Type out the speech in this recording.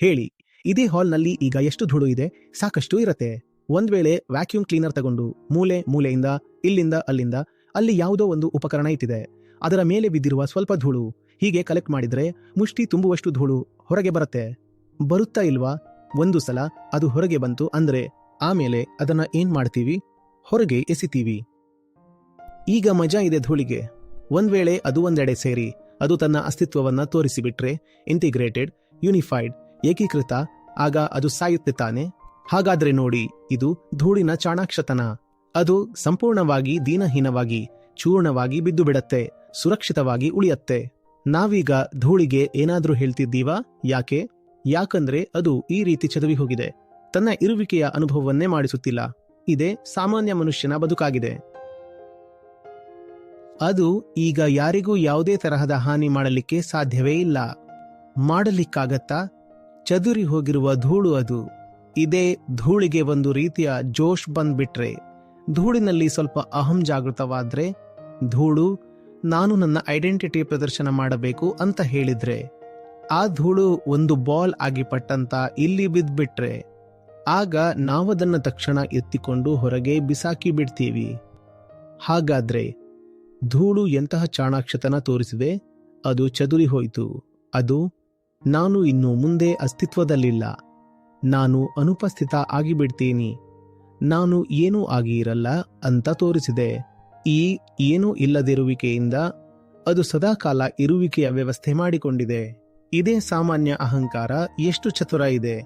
ಹೇಳಿ, ಇದೇ ಹಾಲ್ನಲ್ಲಿ ಈಗ ಎಷ್ಟು ಧೂಳು ಇದೆ? ಸಾಕಷ್ಟು ಇರತ್ತೆ. ಒಂದ್ ವೇಳೆ ವ್ಯಾಕ್ಯೂಮ್ ಕ್ಲೀನರ್ ತಗೊಂಡು ಮೂಲೆ ಮೂಲೆಯಿಂದ, ಇಲ್ಲಿಂದ ಅಲ್ಲಿಂದ, ಅಲ್ಲಿ ಯಾವುದೋ ಒಂದು ಉಪಕರಣ ಇಟ್ಟಿದೆ. ಅದರ ಮೇಲೆ ಬಿದ್ದಿರುವ ಸ್ವಲ್ಪ ಧೂಳು. ಹೀಗೆ ಕಲೆಕ್ಟ್ ಮಾಡಿದ್ರೆ ಮುಷ್ಟಿ ತುಂಬುವಷ್ಟು ಧೂಳು ಹೊರಗೆ ಬರುತ್ತೆ. ಬರುತ್ತಾ ಇಲ್ವಾ? ಒಂದು ಸಲ ಅದು ಹೊರಗೆ ಬಂತು ಅಂದ್ರೆ ಆಮೇಲೆ ಅದನ್ನ ಏನ್ ಮಾಡ್ತೀವಿ? ಹೊರಗೆ ಎಸಿತೀವಿ. ಈಗ ಮಜಾ ಇದೆ ಧೂಳಿಗೆ. ಒಂದ್ ವೇಳೆ ಅದು ಒಂದೆಡೆ ಸೇರಿ ಅದು ತನ್ನ ಅಸ್ತಿತ್ವವನ್ನ ತೋರಿಸಿಬಿಟ್ರೆ ಇಂಟಿಗ್ರೇಟೆಡ್ ಯೂನಿಫೈಡ್ ಏಕೀಕೃತ, ಆಗ ಅದು ಸಾಯುತ್ತೆ ತಾನೆ? ಹಾಗಾದ್ರೆ ನೋಡಿ, ಇದು ಧೂಳಿನ ಚಾಣಾಕ್ಷತನ. ಅದು ಸಂಪೂರ್ಣವಾಗಿ ದೀನಹೀನವಾಗಿ, ಚೂರ್ಣವಾಗಿ ಬಿದ್ದು ಬಿಡತ್ತೆ ಸುರಕ್ಷಿತವಾಗಿ ಉಳಿಯತ್ತೆ. ನಾವೀಗ ಧೂಳಿಗೆ ಏನಾದ್ರೂ ಹೇಳ್ತಿದ್ದೀವಾ? ಯಾಕೆ? ಯಾಕಂದ್ರೆ ಅದು ಈ ರೀತಿ ಚದುವಿ ಹೋಗಿದೆ ತನ್ನ ಇರುವಿಕೆಯ ಅನುಭವವನ್ನೇ ಮಾಡಿಸುತ್ತಿಲ್ಲ. ಇದೇ ಸಾಮಾನ್ಯ ಮನುಷ್ಯನ ಬದುಕಾಗಿದೆ. ಅದು ಈಗ ಯಾರಿಗೂ ಯಾವುದೇ ತರಹದ ಹಾನಿ ಮಾಡಲಿಕ್ಕೆ ಸಾಧ್ಯವೇ ಇಲ್ಲ. ಮಾಡಲಿಕ್ಕಾಗತ್ತಾ? ಚದುರಿ ಹೋಗಿರುವ ಧೂಳು ಅದು. ಇದೇ ಧೂಳಿಗೆ ಒಂದು ರೀತಿಯ ಜೋಶ್ ಬಂದ್ಬಿಟ್ರೆ. ಧೂಳಿನಲ್ಲಿ ಸ್ವಲ್ಪ ಅಹಂ ಜಾಗೃತವಾದ್ರೆ, ಧೂಳು, ನಾನು ನನ್ನ ಐಡೆಂಟಿಟಿ ಪ್ರದರ್ಶನ ಮಾಡಬೇಕು ಅಂತ ಹೇಳಿದ್ರೆ. ಆ ಧೂಳು ಒಂದು ಬಾಲ್ ಆಗಿ ಪಟ್ಟಂತ ಇಲ್ಲಿ ಬಿದ್ದ್ಬಿಟ್ರೆ ಆಗ ನಾವದನ್ನ ತಕ್ಷಣ ಎತ್ತಿಕೊಂಡು ಹೊರಗೆ ಬಿಸಾಕಿ ಬಿಡ್ತೀವಿ. ಹಾಗಾದ್ರೆ, ಧೂಳು ಎಂತಹ ಚಾಣಾಕ್ಷತನ ತೋರಿಸಿದೆ? ಅದು ಚದುರಿ ಹೋಯಿತು. ಅದು ನಾನು ಇನ್ನು ಮುಂದೆ ಅಸ್ತಿತ್ವದಲ್ಲಿಲ್ಲ. ನಾನು ಅನುಪಸ್ಥಿತ ಆಗಿಬಿಡ್ತೀನಿ. ನಾನು ಏನೂ ಆಗಿ ಇರಲ್ಲ ಅಂತ ತೋರಿಸಿದೆ. ಈ ಏನೂ ಇಲ್ಲದಿರುವಿಕೆಯಿಂದ ಅದು ಸದಾಕಾಲ ಇರುವಿಕೆಯ ವ್ಯವಸ್ಥೆ ಮಾಡಿಕೊಂಡಿದೆ. ಇದೇ ಸಾಮಾನ್ಯ ಅಹಂಕಾರ ಎಷ್ಟು ಚತುರ ಇದೆ.